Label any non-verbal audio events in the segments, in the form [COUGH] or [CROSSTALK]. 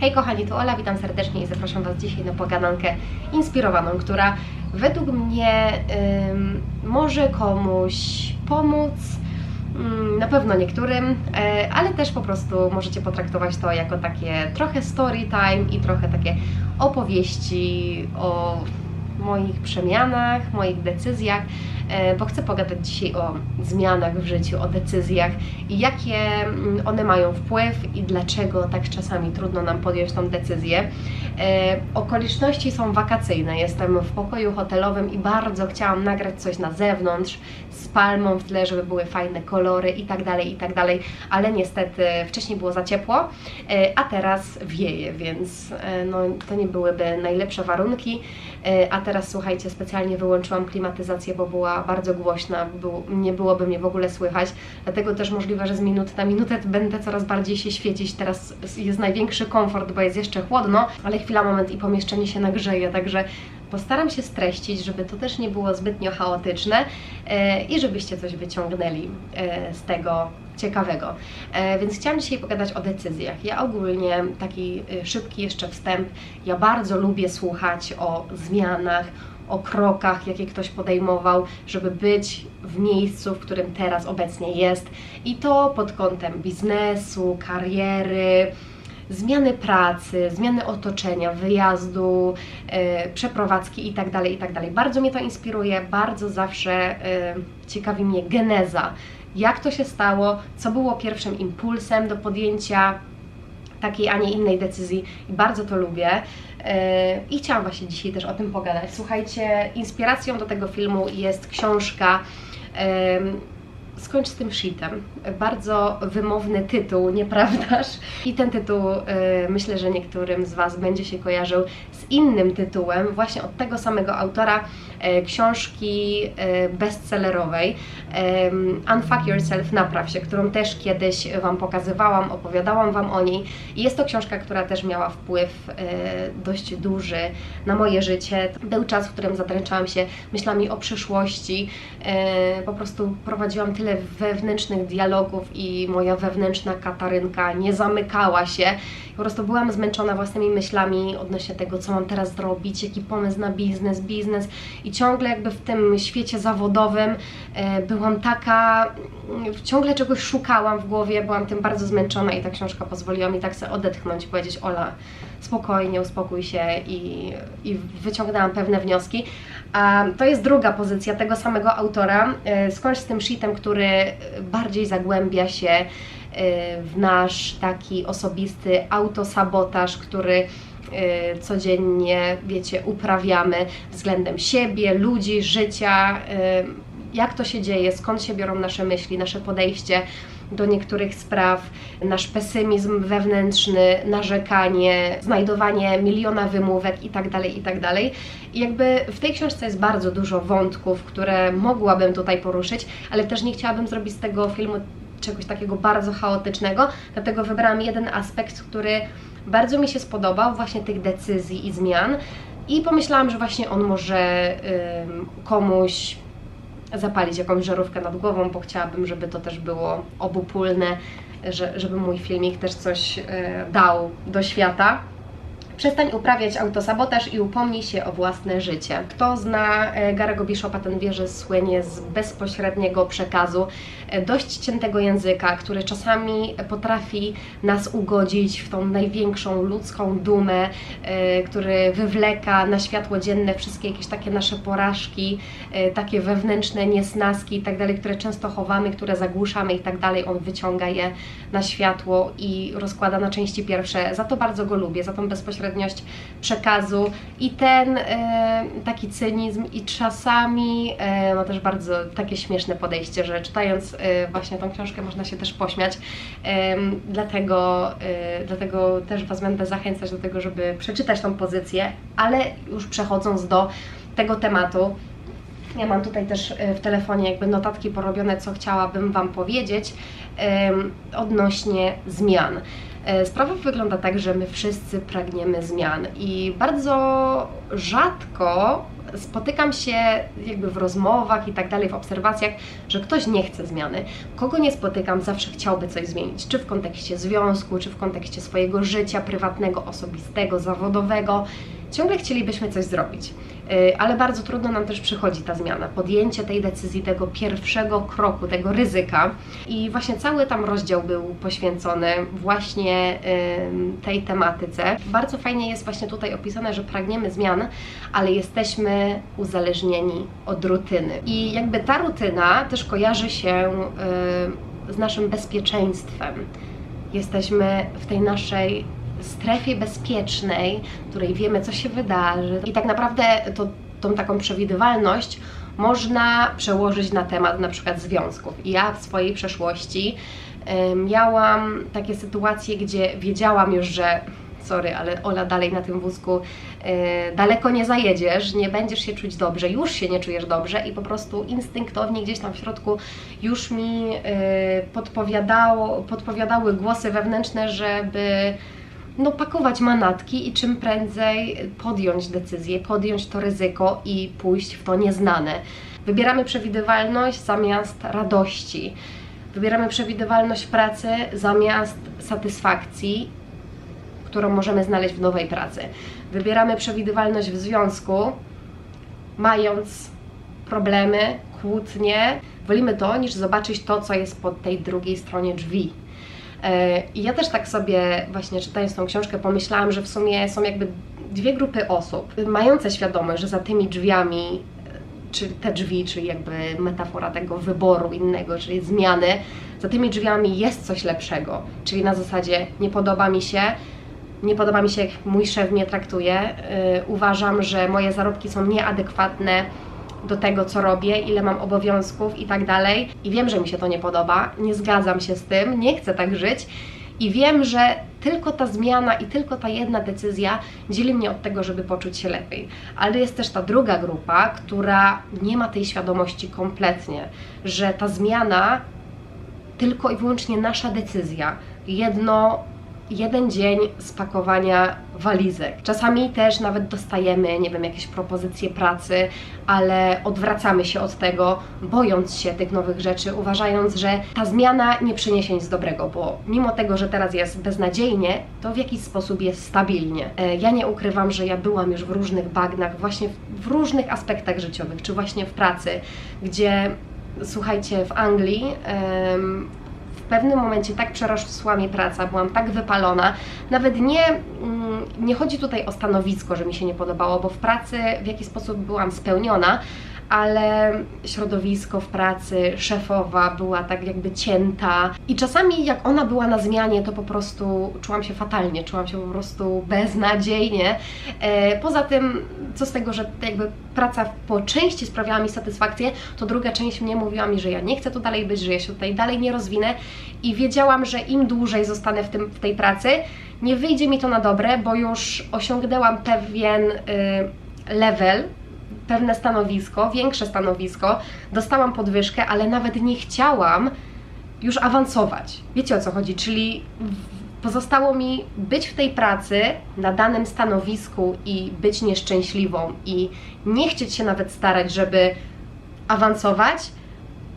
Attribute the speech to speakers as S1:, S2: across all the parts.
S1: Hej kochani, tu Ola, witam serdecznie i zapraszam Was dzisiaj na pogadankę inspirowaną, która według mnie ym, może komuś pomóc, ym, na pewno niektórym, e, ale też po prostu możecie potraktować to jako takie trochę story time i trochę takie opowieści o moich przemianach, moich decyzjach, bo chcę pogadać dzisiaj o zmianach w życiu, o decyzjach i jakie mm, one mają wpływ i dlaczego tak czasami trudno nam podjąć tą decyzję. E, Okoliczności są wakacyjne. Jestem w pokoju hotelowym i bardzo chciałam nagrać coś na zewnątrz z palmą w tle, żeby były fajne kolory i tak dalej, i tak dalej, ale niestety wcześniej było za ciepło, e, a teraz wieje, więc e, no, to nie byłyby najlepsze warunki. E, A teraz słuchajcie, specjalnie wyłączyłam klimatyzację, bo była bardzo głośna, był, nie byłoby mnie w ogóle słychać. Dlatego też możliwe, że z minuty na minutę będę coraz bardziej się świecić. Teraz jest największy komfort, bo jest jeszcze chłodno, ale chwila, moment i pomieszczenie się nagrzeje, także postaram się streścić, żeby to też nie było zbytnio chaotyczne e, i żebyście coś wyciągnęli e, z tego ciekawego. E, więc chciałam dzisiaj pogadać o decyzjach. Ja ogólnie taki e, szybki jeszcze wstęp. Ja bardzo lubię słuchać o zmianach, o krokach, jakie ktoś podejmował, żeby być w miejscu, w którym teraz obecnie jest. I to pod kątem biznesu, kariery, zmiany pracy, zmiany otoczenia, wyjazdu, e, przeprowadzki itd., itd. Bardzo mnie to inspiruje, bardzo zawsze e, ciekawi mnie geneza. Jak to się stało, co było pierwszym impulsem do podjęcia takiej, a nie innej decyzji i bardzo to lubię. E, I chciałam właśnie dzisiaj też o tym pogadać. Słuchajcie, inspiracją do tego filmu jest książka em, Skończ z tym shitem. Bardzo wymowny tytuł, nieprawdaż? I ten tytuł e, myślę, że niektórym z Was będzie się kojarzył z innym tytułem, właśnie od tego samego autora e, książki e, bestsellerowej e, Unfuck Yourself, Napraw się, którą też kiedyś Wam pokazywałam, opowiadałam Wam o niej. I jest to książka, która też miała wpływ e, dość duży na moje życie. Był czas, w którym zadręczałam się myślami o przyszłości. E, po prostu prowadziłam tyle wewnętrznych dialogów i moja wewnętrzna Katarynka nie zamykała się. Po prostu byłam zmęczona własnymi myślami odnośnie tego, co mam teraz zrobić, jaki pomysł na biznes, biznes i ciągle jakby w tym świecie zawodowym e, byłam taka, ciągle czegoś szukałam w głowie, byłam tym bardzo zmęczona i ta książka pozwoliła mi tak sobie odetchnąć powiedzieć, Ola, spokojnie, uspokój się i, i wyciągnęłam pewne wnioski. A to jest druga pozycja tego samego autora, e, Skończ z tym shitem, który bardziej zagłębia się e, w nasz taki osobisty autosabotaż, który e, codziennie, wiecie, uprawiamy względem siebie, ludzi, życia, jak to się dzieje, skąd się biorą nasze myśli, nasze podejście do niektórych spraw, nasz pesymizm wewnętrzny, narzekanie, znajdowanie miliona wymówek itd., itd. I jakby w tej książce jest bardzo dużo wątków, które mogłabym tutaj poruszyć, ale też nie chciałabym zrobić z tego filmu czegoś takiego bardzo chaotycznego, dlatego wybrałam jeden aspekt, który bardzo mi się spodobał, właśnie tych decyzji i zmian. I pomyślałam, że właśnie on może ym, komuś zapalić jakąś żarówkę nad głową, bo chciałabym, żeby to też było obopólne, że, żeby mój filmik też coś e, dał do świata. Przestań uprawiać autosabotaż i upomnij się o własne życie. Kto zna e, Garego Bishopa, ten wie, że słynie z bezpośredniego przekazu, e, dość ciętego języka, który czasami potrafi nas ugodzić w tą największą ludzką dumę, e, który wywleka na światło dzienne wszystkie jakieś takie nasze porażki, takie wewnętrzne niesnaski i tak które często chowamy, które zagłuszamy i tak. On wyciąga je na światło i rozkłada na części pierwsze. Za to bardzo go lubię, za tą bezpośredniość przekazu i ten e, taki cynizm i czasami e, ma też bardzo takie śmieszne podejście, że czytając e, właśnie tą książkę można się też pośmiać. E, dlatego, e, dlatego też Was będę zachęcać do tego, żeby przeczytać tą pozycję, ale już przechodząc do tego tematu, ja mam tutaj też e, w telefonie jakby notatki porobione, co chciałabym Wam powiedzieć odnośnie zmian. E, sprawa wygląda tak, że my wszyscy pragniemy zmian i bardzo rzadko spotykam się jakby w rozmowach i tak dalej, w obserwacjach, że ktoś nie chce zmiany. Kogo nie spotykam, zawsze chciałby coś zmienić, czy w kontekście związku, czy w kontekście swojego życia prywatnego, osobistego, zawodowego. Ciągle chcielibyśmy coś zrobić. Y, ale bardzo trudno nam też przychodzi ta zmiana, podjęcie tej decyzji, tego pierwszego kroku, tego ryzyka. I właśnie cały tam rozdział był poświęcony właśnie tej tematyce. Bardzo fajnie jest właśnie tutaj opisane, że pragniemy zmian, ale jesteśmy uzależnieni od rutyny. I jakby ta rutyna też kojarzy się y, z naszym bezpieczeństwem. Jesteśmy w tej naszej strefie bezpiecznej, w której wiemy, co się wydarzy. I tak naprawdę to, tą taką przewidywalność można przełożyć na temat na przykład związków. I ja w swojej przeszłości y, miałam takie sytuacje, gdzie wiedziałam już, że sorry, ale Ola dalej na tym wózku y, daleko nie zajedziesz, nie będziesz się czuć dobrze, już się nie czujesz dobrze i po prostu instynktownie gdzieś tam w środku już mi y, podpowiadało, podpowiadały głosy wewnętrzne, żeby no, pakować manatki i czym prędzej podjąć decyzję, podjąć to ryzyko i pójść w to nieznane. Wybieramy przewidywalność zamiast radości. Wybieramy przewidywalność pracy zamiast satysfakcji, którą możemy znaleźć w nowej pracy. Wybieramy przewidywalność w związku, mając problemy, kłótnie. Wolimy to, niż zobaczyć to, co jest po tej drugiej stronie drzwi. E, I ja też tak sobie właśnie czytając tą książkę pomyślałam, że w sumie są jakby dwie grupy osób mające świadomość, że za tymi drzwiami czy te drzwi, czyli jakby metafora tego wyboru innego, czyli zmiany, za tymi drzwiami jest coś lepszego. Czyli na zasadzie nie podoba mi się, nie podoba mi się, jak mój szef mnie traktuje, yy, uważam, że moje zarobki są nieadekwatne do tego, co robię, ile mam obowiązków i tak dalej. I wiem, że mi się to nie podoba, nie zgadzam się z tym, nie chcę tak żyć. I wiem, że tylko ta zmiana i tylko ta jedna decyzja dzieli mnie od tego, żeby poczuć się lepiej. Ale jest też ta druga grupa, która nie ma tej świadomości kompletnie, że ta zmiana tylko i wyłącznie nasza decyzja. Jedno jeden dzień spakowania walizek. Czasami też nawet dostajemy, nie wiem, jakieś propozycje pracy, ale odwracamy się od tego, bojąc się tych nowych rzeczy, uważając, że ta zmiana nie przyniesie nic dobrego, bo mimo tego, że teraz jest beznadziejnie, to w jakiś sposób jest stabilnie. E, ja nie ukrywam, że ja byłam już w różnych bagnach, właśnie w różnych aspektach życiowych, czy właśnie w pracy, gdzie słuchajcie, w Anglii pewnym momencie tak przerosła mnie praca, byłam tak wypalona. Nawet nie, mm, nie chodzi tutaj o stanowisko, że mi się nie podobało, bo w pracy w jakiś sposób byłam spełniona, ale środowisko w pracy, szefowa była tak jakby cięta i czasami jak ona była na zmianie, to po prostu czułam się fatalnie, czułam się po prostu beznadziejnie. E, poza tym, co z tego, że jakby praca po części sprawiała mi satysfakcję, to druga część mnie mówiła mi, że ja nie chcę tu dalej być, że ja się tutaj dalej nie rozwinę i wiedziałam, że im dłużej zostanę w, tym, w tej pracy, nie wyjdzie mi to na dobre, bo już osiągnęłam pewien y, level pewne stanowisko, większe stanowisko, dostałam podwyżkę, ale nawet nie chciałam już awansować. Wiecie o co chodzi? Czyli pozostało mi być w tej pracy na danym stanowisku i być nieszczęśliwą i nie chcieć się nawet starać, żeby awansować,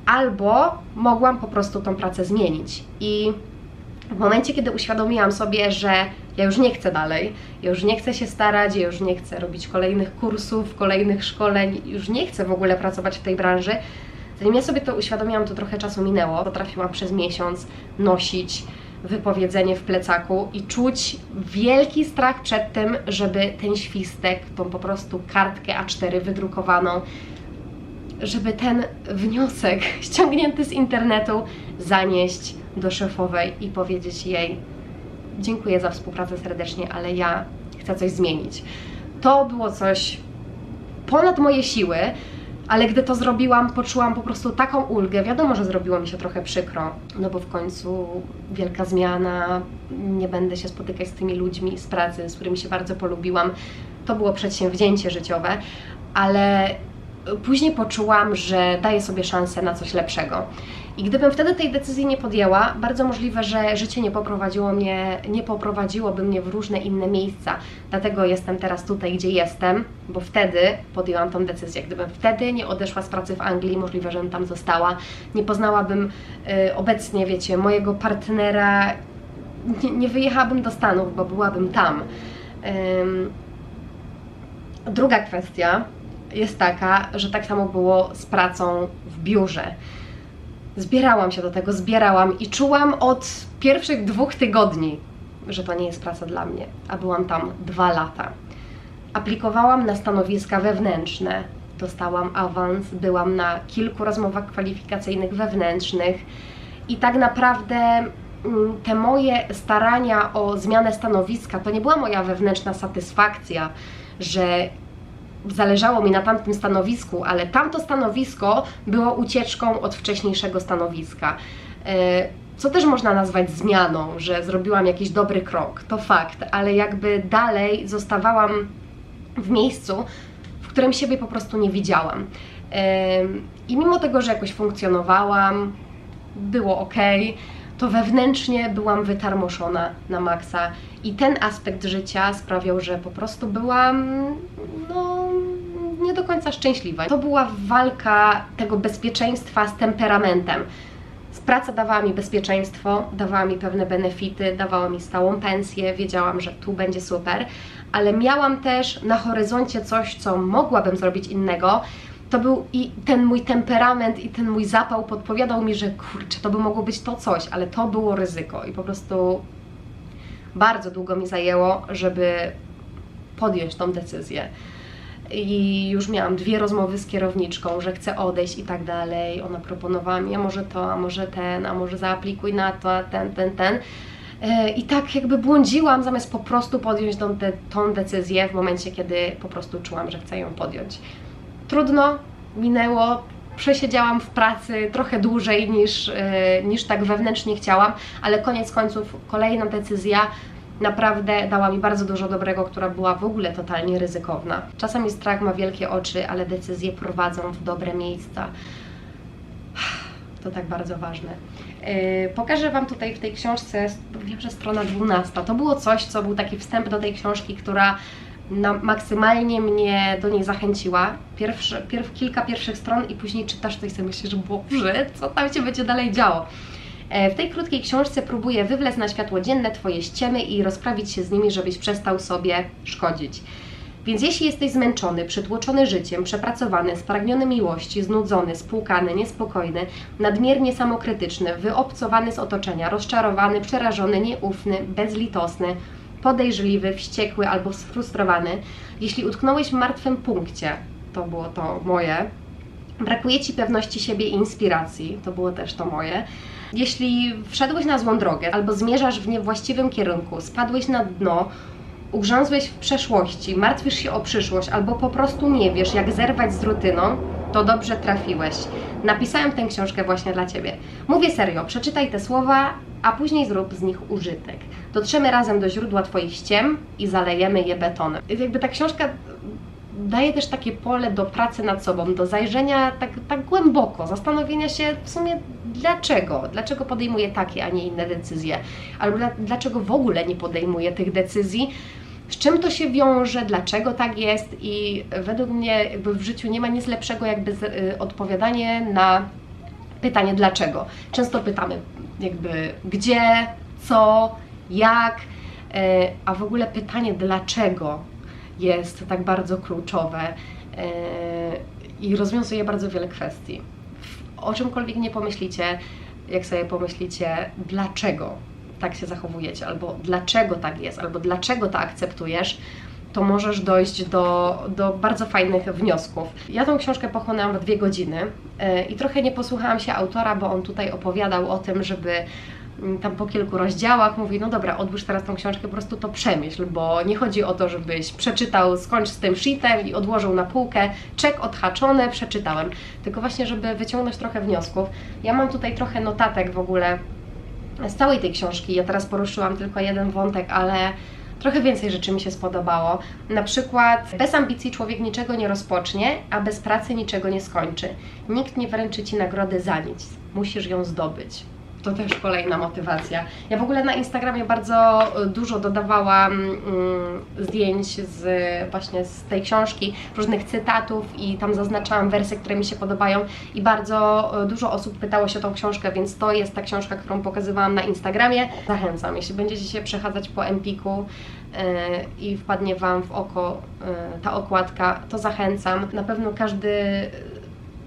S1: albo mogłam po prostu tą pracę zmienić. I w momencie, kiedy uświadomiłam sobie, że ja już nie chcę dalej, ja już nie chcę się starać, ja już nie chcę robić kolejnych kursów, kolejnych szkoleń, już nie chcę w ogóle pracować w tej branży, zanim ja sobie to uświadomiłam, to trochę czasu minęło. Potrafiłam przez miesiąc nosić wypowiedzenie w plecaku i czuć wielki strach przed tym, żeby ten świstek, tą po prostu kartkę A4 wydrukowaną, żeby ten wniosek [LAUGHS] ściągnięty z internetu zanieść do szefowej i powiedzieć jej: Dziękuję za współpracę serdecznie, ale ja chcę coś zmienić. To było coś ponad moje siły, ale gdy to zrobiłam, poczułam po prostu taką ulgę. Wiadomo, że zrobiło mi się trochę przykro, no bo w końcu wielka zmiana, nie będę się spotykać z tymi ludźmi z pracy, z którymi się bardzo polubiłam. To było przedsięwzięcie życiowe, ale później poczułam, że daję sobie szansę na coś lepszego. I gdybym wtedy tej decyzji nie podjęła, bardzo możliwe, że życie nie poprowadziło mnie, nie poprowadziłoby mnie w różne inne miejsca. Dlatego jestem teraz tutaj, gdzie jestem, bo wtedy podjęłam tą decyzję. Gdybym wtedy nie odeszła z pracy w Anglii, możliwe, żebym tam została, nie poznałabym y, obecnie, wiecie, mojego partnera, nie, nie wyjechałabym do Stanów, bo byłabym tam. Ym, Druga kwestia jest taka, że tak samo było z pracą w biurze. Zbierałam się do tego, zbierałam i czułam od pierwszych dwóch tygodni, że to nie jest praca dla mnie, a byłam tam dwa lata. Aplikowałam na stanowiska wewnętrzne, dostałam awans, byłam na kilku rozmowach kwalifikacyjnych wewnętrznych i tak naprawdę mm, te moje starania o zmianę stanowiska to nie była moja wewnętrzna satysfakcja, że zależało mi na tamtym stanowisku, ale tamto stanowisko było ucieczką od wcześniejszego stanowiska. E, Co też można nazwać zmianą, że zrobiłam jakiś dobry krok, to fakt, ale jakby dalej zostawałam w miejscu, w którym siebie po prostu nie widziałam. Em, I mimo tego, że jakoś funkcjonowałam, było ok, to wewnętrznie byłam wytarmoszona na maksa. I ten aspekt życia sprawiał, że po prostu byłam, no, nie do końca szczęśliwa. To była walka tego bezpieczeństwa z temperamentem. Praca dawała mi bezpieczeństwo, dawała mi pewne benefity, dawała mi stałą pensję, wiedziałam, że tu będzie super, ale miałam też na horyzoncie coś, co mogłabym zrobić innego. To był i ten mój temperament, i ten mój zapał podpowiadał mi, że kurczę, to by mogło być to coś, ale to było ryzyko i po prostu bardzo długo mi zajęło, żeby podjąć tą decyzję. I już miałam dwie rozmowy z kierowniczką, że chcę odejść i tak dalej. Ona proponowała mi, a może to, a może ten, a może zaaplikuj na to, a ten, ten, ten. E, I tak jakby błądziłam, zamiast po prostu podjąć tą, tą decyzję w momencie, kiedy po prostu czułam, że chcę ją podjąć. Trudno, minęło, przesiedziałam w pracy trochę dłużej niż, e, niż tak wewnętrznie chciałam, ale koniec końców kolejna decyzja naprawdę dała mi bardzo dużo dobrego, która była w ogóle totalnie ryzykowna. Czasami strach ma wielkie oczy, ale decyzje prowadzą w dobre miejsca. To tak bardzo ważne. Yy, pokażę Wam tutaj w tej książce, wiem, że strona 12. To było coś, co był taki wstęp do tej książki, która na, maksymalnie mnie do niej zachęciła. Pierwszy, pierw, kilka pierwszych stron i później czytasz to i sobie myślisz, że Boże, co tam się będzie dalej działo. E, W tej krótkiej książce próbuję wywlec na światło dzienne Twoje ściemy i rozprawić się z nimi, żebyś przestał sobie szkodzić. Więc jeśli jesteś zmęczony, przytłoczony życiem, przepracowany, spragniony miłości, znudzony, spłukany, niespokojny, nadmiernie samokrytyczny, wyobcowany z otoczenia, rozczarowany, przerażony, nieufny, bezlitosny, podejrzliwy, wściekły albo sfrustrowany, jeśli utknąłeś w martwym punkcie, to było to moje, brakuje Ci pewności siebie i inspiracji, to było też to moje, jeśli wszedłeś na złą drogę albo zmierzasz w niewłaściwym kierunku, spadłeś na dno, ugrzązłeś w przeszłości, martwisz się o przyszłość albo po prostu nie wiesz, jak zerwać z rutyną, to dobrze trafiłeś. Napisałem tę książkę właśnie dla Ciebie. Mówię serio, przeczytaj te słowa, a później zrób z nich użytek. Dotrzemy razem do źródła Twoich ściem i zalejemy je betonem. Jakby ta książka daje też takie pole do pracy nad sobą, do zajrzenia tak, tak głęboko, zastanowienia się w sumie dlaczego, dlaczego podejmuję takie, a nie inne decyzje, albo dla, dlaczego w ogóle nie podejmuję tych decyzji, z czym to się wiąże, dlaczego tak jest? I według mnie jakby w życiu nie ma nic lepszego jakby y, odpowiadanie na pytanie dlaczego. Często pytamy jakby gdzie, co, jak, y, a w ogóle pytanie dlaczego jest tak bardzo kluczowe y, i rozwiązuje bardzo wiele kwestii. O czymkolwiek nie pomyślicie, jak sobie pomyślicie, dlaczego tak się zachowujecie, albo dlaczego tak jest, albo dlaczego to akceptujesz, to możesz dojść do, do bardzo fajnych wniosków. Ja tą książkę pochłonęłam w dwie godziny yy, i trochę nie posłuchałam się autora, bo on tutaj opowiadał o tym, żeby tam po kilku rozdziałach mówi, no dobra, odłóż teraz tą książkę, po prostu to przemyśl, bo nie chodzi o to, żebyś przeczytał, skończ z tym sheetem i odłożył na półkę, czek odhaczony, przeczytałem, tylko właśnie, żeby wyciągnąć trochę wniosków. Ja mam tutaj trochę notatek w ogóle z całej tej książki. Ja teraz poruszyłam tylko jeden wątek, ale trochę więcej rzeczy mi się spodobało. Na przykład, bez ambicji człowiek niczego nie rozpocznie, a bez pracy niczego nie skończy. Nikt nie wręczy ci nagrody za nic, musisz ją zdobyć. To też kolejna motywacja. Ja w ogóle na Instagramie bardzo dużo dodawałam mm, zdjęć z właśnie z tej książki, różnych cytatów i tam zaznaczałam wersje, które mi się podobają i bardzo dużo osób pytało się o tą książkę, więc to jest ta książka, którą pokazywałam na Instagramie. Zachęcam, jeśli będziecie się przechadzać po Empiku yy, i wpadnie Wam w oko ta okładka, to zachęcam. Na pewno każdy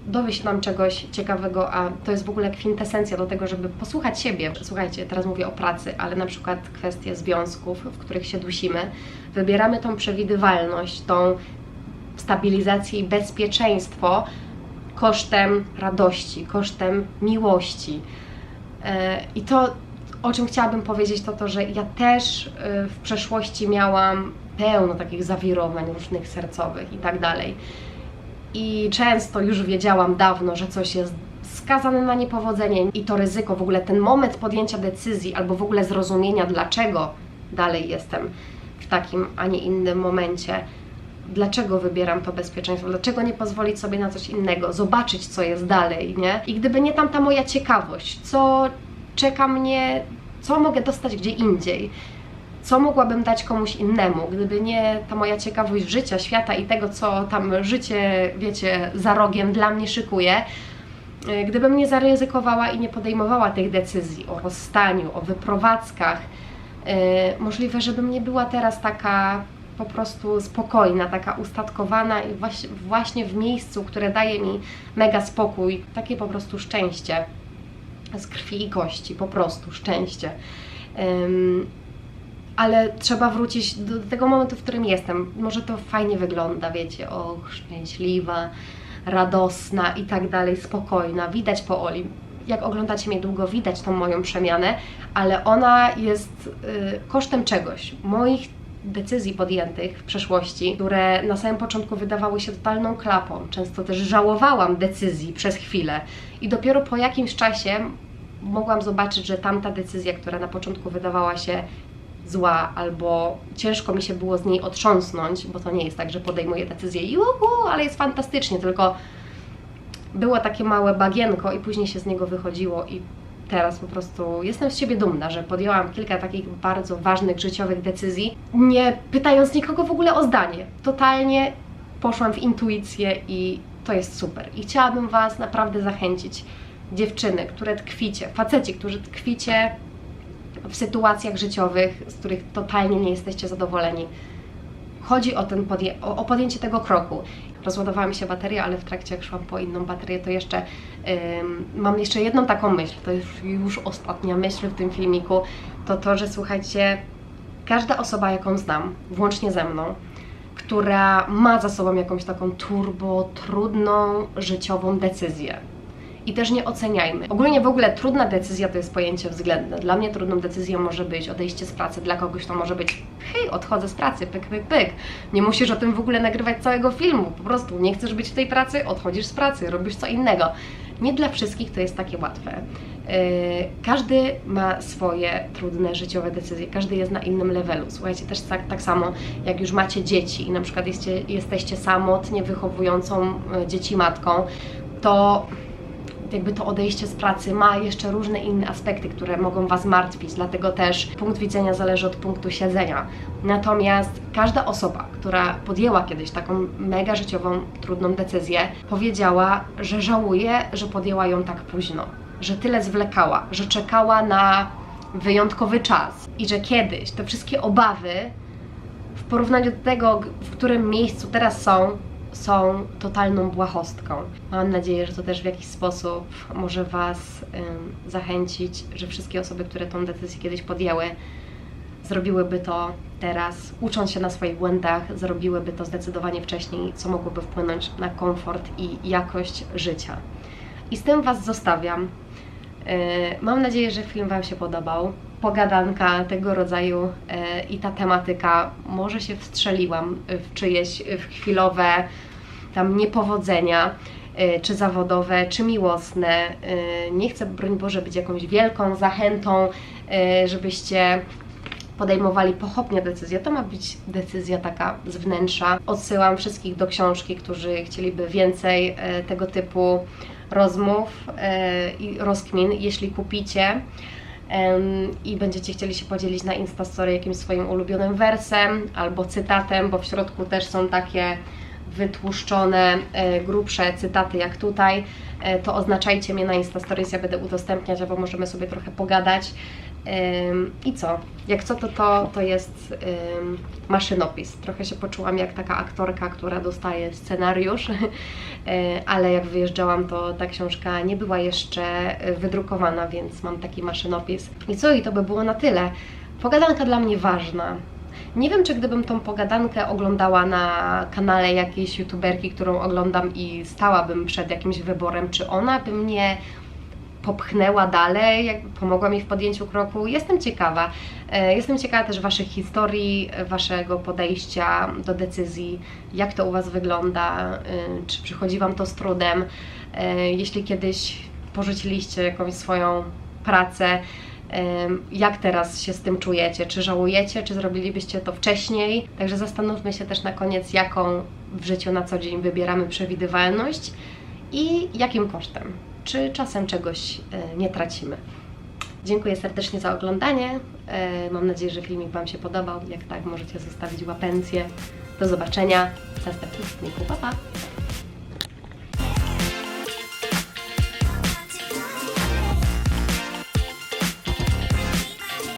S1: dowie się nam czegoś ciekawego, a to jest w ogóle kwintesencja do tego, żeby posłuchać siebie. Słuchajcie, teraz mówię o pracy, ale na przykład kwestie związków, w których się dusimy. Wybieramy tą przewidywalność, tą stabilizację i bezpieczeństwo kosztem radości, kosztem miłości. E, I to, o czym chciałabym powiedzieć, to to, że ja też e, w przeszłości miałam pełno takich zawirowań różnych sercowych i tak dalej i często już wiedziałam dawno, że coś jest skazane na niepowodzenie i to ryzyko, w ogóle ten moment podjęcia decyzji albo w ogóle zrozumienia, dlaczego dalej jestem w takim, a nie innym momencie, dlaczego wybieram to bezpieczeństwo, dlaczego nie pozwolić sobie na coś innego, zobaczyć, co jest dalej, nie? I gdyby nie tam ta moja ciekawość, co czeka mnie, co mogę dostać gdzie indziej, co mogłabym dać komuś innemu, gdyby nie ta moja ciekawość życia, świata i tego, co tam życie, wiecie, za rogiem dla mnie szykuje, e, gdybym nie zaryzykowała i nie podejmowała tych decyzji o rozstaniu, o wyprowadzkach, e, możliwe, żebym nie była teraz taka po prostu spokojna, taka ustatkowana i właśnie w miejscu, które daje mi mega spokój, takie po prostu szczęście z krwi i kości, po prostu szczęście ale trzeba wrócić do, tego momentu, w którym jestem. Może to fajnie wygląda, wiecie, o, szczęśliwa, radosna i tak dalej, spokojna, widać po Oli. Jak oglądacie mnie długo, widać tą moją przemianę, ale ona jest y, kosztem czegoś, moich decyzji podjętych w przeszłości, które na samym początku wydawały się totalną klapą. Często też żałowałam decyzji przez chwilę i dopiero po jakimś czasie mogłam zobaczyć, że tamta decyzja, która na początku wydawała się zła, albo ciężko mi się było z niej otrząsnąć, bo to nie jest tak, że podejmuję decyzję i uhu, ale jest fantastycznie, tylko było takie małe bagienko i później się z niego wychodziło i teraz po prostu jestem z siebie dumna, że podjęłam kilka takich bardzo ważnych życiowych decyzji, nie pytając nikogo w ogóle o zdanie. Totalnie poszłam w intuicję i to jest super. I chciałabym Was naprawdę zachęcić, dziewczyny, które tkwicie, faceci, którzy tkwicie w sytuacjach życiowych, z których totalnie nie jesteście zadowoleni. Chodzi o, ten o, o podjęcie tego kroku. Rozładowała mi się bateria, ale w trakcie jak szłam po inną baterię, to jeszcze ym, mam jeszcze jedną taką myśl, to jest już ostatnia myśl w tym filmiku, to to, że słuchajcie, każda osoba, jaką znam, włącznie ze mną, która ma za sobą jakąś taką turbo, trudną, życiową decyzję, i też nie oceniajmy. Ogólnie w ogóle trudna decyzja to jest pojęcie względne. Dla mnie trudną decyzją może być odejście z pracy, dla kogoś to może być hej, odchodzę z pracy, pyk, pyk, pyk. Nie musisz o tym w ogóle nagrywać całego filmu, po prostu nie chcesz być w tej pracy, odchodzisz z pracy, robisz co innego. Nie dla wszystkich to jest takie łatwe. Yy, każdy ma swoje trudne życiowe decyzje, każdy jest na innym levelu. Słuchajcie, też tak, tak samo jak już macie dzieci i na przykład jesteście, jesteście samotnie wychowującą yy, dzieci matką, to jakby to odejście z pracy ma jeszcze różne inne aspekty, które mogą Was martwić, dlatego też punkt widzenia zależy od punktu siedzenia. Natomiast każda osoba, która podjęła kiedyś taką mega życiową, trudną decyzję, powiedziała, że żałuje, że podjęła ją tak późno, że tyle zwlekała, że czekała na wyjątkowy czas i że kiedyś te wszystkie obawy w porównaniu do tego, w którym miejscu teraz są, są totalną błahostką. Mam nadzieję, że to też w jakiś sposób może Was ym, zachęcić, że wszystkie osoby, które tą decyzję kiedyś podjęły, zrobiłyby to teraz, ucząc się na swoich błędach, zrobiłyby to zdecydowanie wcześniej, co mogłoby wpłynąć na komfort i jakość życia. I z tym Was zostawiam. Yy, mam nadzieję, że film Wam się podobał. Pogadanka tego rodzaju yy, i ta tematyka, może się wstrzeliłam w czyjeś w chwilowe tam niepowodzenia, y, czy zawodowe, czy miłosne. Y, nie chcę, broń Boże, być jakąś wielką zachętą, żebyście podejmowali pochopnie decyzję. To ma być decyzja taka z wnętrza. Odsyłam wszystkich do książki, którzy chcieliby więcej e, tego typu rozmów e, i rozkmin. Jeśli kupicie i będziecie chcieli się podzielić na Instastory jakimś swoim ulubionym wersem albo cytatem, bo w środku też są takie wytłuszczone, e, grubsze cytaty jak tutaj, e, to oznaczajcie mnie na Instastories, ja będę udostępniać, albo możemy sobie trochę pogadać. I co? Jak co, to to, to jest maszynopis. Trochę się poczułam jak taka aktorka, która dostaje scenariusz, y, [LAUGHS] ale jak wyjeżdżałam, to ta książka nie była jeszcze y, wydrukowana, więc mam taki maszynopis. I co? I to by było na tyle. Pogadanka dla mnie ważna. Nie wiem, czy gdybym tą pogadankę oglądała na kanale jakiejś youtuberki, którą oglądam i stałabym przed jakimś wyborem, czy ona by mnie popchnęła dalej, pomogła mi w podjęciu kroku. Jestem ciekawa. E, Jestem ciekawa też Waszych historii, Waszego podejścia do decyzji, jak to u Was wygląda, e, czy przychodzi Wam to z trudem. E, Jeśli kiedyś porzuciliście jakąś swoją pracę, jak teraz się z tym czujecie? Czy żałujecie, czy zrobilibyście to wcześniej? Także zastanówmy się też na koniec, jaką w życiu na co dzień wybieramy przewidywalność i jakim kosztem. Czy czasem czegoś e, nie tracimy? Dziękuję serdecznie za oglądanie. E, Mam nadzieję, że filmik Wam się podobał. Jak tak, możecie zostawić łapencję. Do zobaczenia w następnym filmiku. Pa, pa!